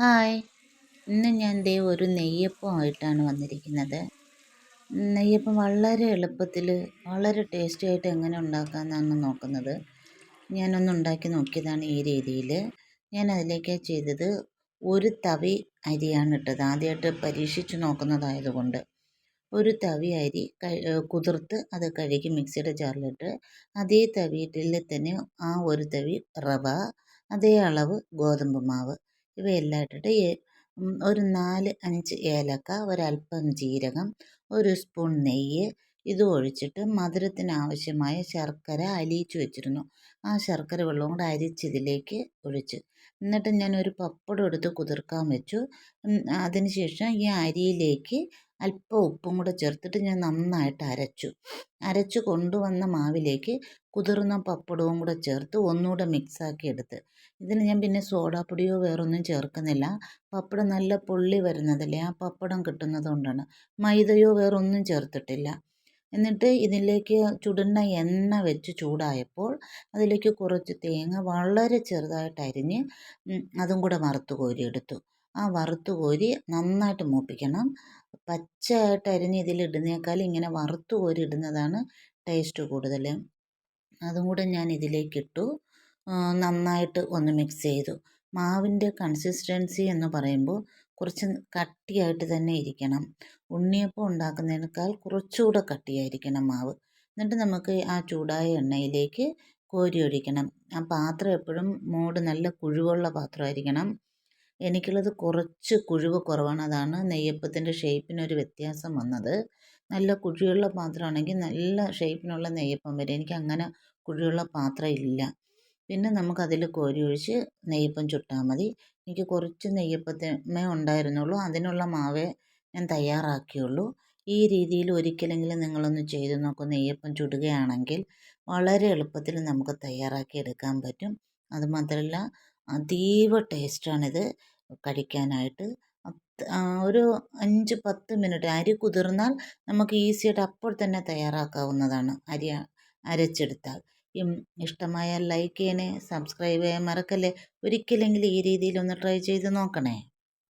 Hi. ഇന്ന് ഞാൻ ദേ ഒരു നെയ്യപ്പമായിട്ടാണ് വന്നിരിക്കുന്നത്. നെയ്യപ്പം വളരെ എളുപ്പത്തിൽ വളരെ ടേസ്റ്റി ആയിട്ട് എങ്ങനെ ഉണ്ടാക്കാമെന്നാണ് നോക്കുന്നത്. ഞാനൊന്ന് ഉണ്ടാക്കി നോക്കിയതാണ് ഈ രീതിയിൽ. ഞാൻ അതിലേക്ക് ചെയ്തത് ഒരു തവി അരിയാണ് ഇട്ടത്. ആദ്യമായിട്ട് പരീക്ഷിച്ച് നോക്കുന്നതായതുകൊണ്ട്. ഒരു തവി അരി കുതിർത്ത് അത് കഴുകി മിക്സിയുടെ ജാറിലിട്ട് അതേ തവിയിൽ തന്നെ ആ ഒരു തവി റവ അതേ അളവ് ഗോതമ്പ് മാവ്. ഇവയെല്ലാം ഇട്ടിട്ട് ഒരു നാല് അഞ്ച് ഏലക്ക ഒരല്പം ജീരകം ഒരു സ്പൂൺ നെയ്യ് ഇത് ഒഴിച്ചിട്ട് മധുരത്തിന് ആവശ്യമായ ശർക്കര അലിയിച്ച് വെച്ചിരുന്നു. ആ ശർക്കര വെള്ളവും കൂടെ അരിച്ചിതിലേക്ക് ഒഴിച്ച്. എന്നിട്ട് ഞാൻ ഒരു പപ്പടം എടുത്ത് കുതിർക്കാൻ വെച്ചു. അതിനുശേഷം ഈ അരിയിലേക്ക് അല്പം ഉപ്പും കൂടെ ചേർത്തിട്ട് ഞാൻ നന്നായിട്ട് അരച്ചു. അരച്ച് കൊണ്ടുവന്ന മാവിലേക്ക് കുതിർന്ന പപ്പടവും കൂടെ ചേർത്ത് ഒന്നുകൂടെ മിക്സാക്കി എടുത്ത്. ഇതിന് ഞാൻ പിന്നെ സോഡാപ്പൊടിയോ വേറൊന്നും ചേർക്കുന്നില്ല. പപ്പടം നല്ല പൊള്ളി വരുന്നതല്ലേ? ആ പപ്പടം കിട്ടുന്നത് കൊണ്ടാണ്. മൈദയോ വേറൊന്നും ചേർത്തിട്ടില്ല. എന്നിട്ട് ഇതിലേക്ക് ചുടുന്ന എണ്ണ വെച്ച് ചൂടായപ്പോൾ അതിലേക്ക് കുറച്ച് തേങ്ങ വളരെ ചെറുതായിട്ട് അരിഞ്ഞ് അതും കൂടെ വറുത്ത് കോരിയെടുത്തു ആ വറുത്ത് കോരി നന്നായിട്ട് മൂപ്പിക്കണം. പച്ചയായിട്ട് അരിഞ്ഞ് ഇതിലിടുന്നേക്കാൾ ഇങ്ങനെ വറുത്ത് കോരി ഇടുന്നതാണ് ടേസ്റ്റ് കൂടുതൽ. അതും കൂടെ ഞാൻ ഇതിലേക്കിട്ടു നന്നായിട്ട് ഒന്ന് മിക്സ് ചെയ്തു. മാവിന്റെ കൺസിസ്റ്റൻസി എന്ന് പറയുമ്പോൾ കുറച്ച് കട്ടിയായിട്ട് തന്നെ ഇരിക്കണം. ഉണ്ണിയപ്പം ഉണ്ടാക്കുന്നതിനേക്കാൾ കുറച്ചുകൂടെ കട്ടിയായിരിക്കണം മാവ്. എന്നിട്ട് നമുക്ക് ആ ചൂടായ എണ്ണയിലേക്ക് കോരി ഒഴിക്കണം. ആ പാത്രം എപ്പോഴും മൂട് നല്ല കുഴിവുള്ള പാത്രമായിരിക്കണം. എനിക്കുള്ളത് കുറച്ച് കുഴിവ് കുറവാണ്. അതാണ് നെയ്യപ്പത്തിന്റെ ഷേപ്പിനൊരു വ്യത്യാസം വന്നത്. നല്ല കുഴിയുള്ള പാത്രമാണെങ്കിൽ നല്ല ഷേപ്പിനുള്ള നെയ്യപ്പം വരും. എനിക്ക് അങ്ങനെ കുഴിയുള്ള പാത്രം ഇല്ല. പിന്നെ നമുക്കതിൽ കോരി ഒഴിച്ച് നെയ്യപ്പം ചുട്ടാൽ മതി. എനിക്ക് കുറച്ച് നെയ്യപ്പത്തിമേ ഉണ്ടായിരുന്നുള്ളൂ. അതിനുള്ള മാവേ ഞാൻ തയ്യാറാക്കിയുള്ളൂ. ഈ രീതിയിൽ ഒരിക്കലെങ്കിലും നിങ്ങളൊന്ന് ചെയ്ത് നോക്കൂ. നെയ്യപ്പം ചുടുകയാണെങ്കിൽ വളരെ എളുപ്പത്തിൽ നമുക്ക് തയ്യാറാക്കി എടുക്കാൻ പറ്റും. അതുമാത്രമല്ല അതീവ ടേസ്റ്റാണിത് കഴിക്കാനായിട്ട് ഒരു അഞ്ച് പത്ത് മിനിറ്റ് അരി കുതിർന്നാൽ നമുക്ക് ഈസിയായിട്ട് അപ്പോൾ തന്നെ തയ്യാറാക്കാവുന്നതാണ്. അരി അരച്ചെടുത്താൽ. ഇഷ്ടമായാൽ ലൈക്ക് ചെയ്യണേ സബ്സ്ക്രൈബ് ചെയ്യാൻ മറക്കല്ലേ? ഒരിക്കലെങ്കിലും ഈ രീതിയിലൊന്ന് ട്രൈ ചെയ്ത് നോക്കണേ.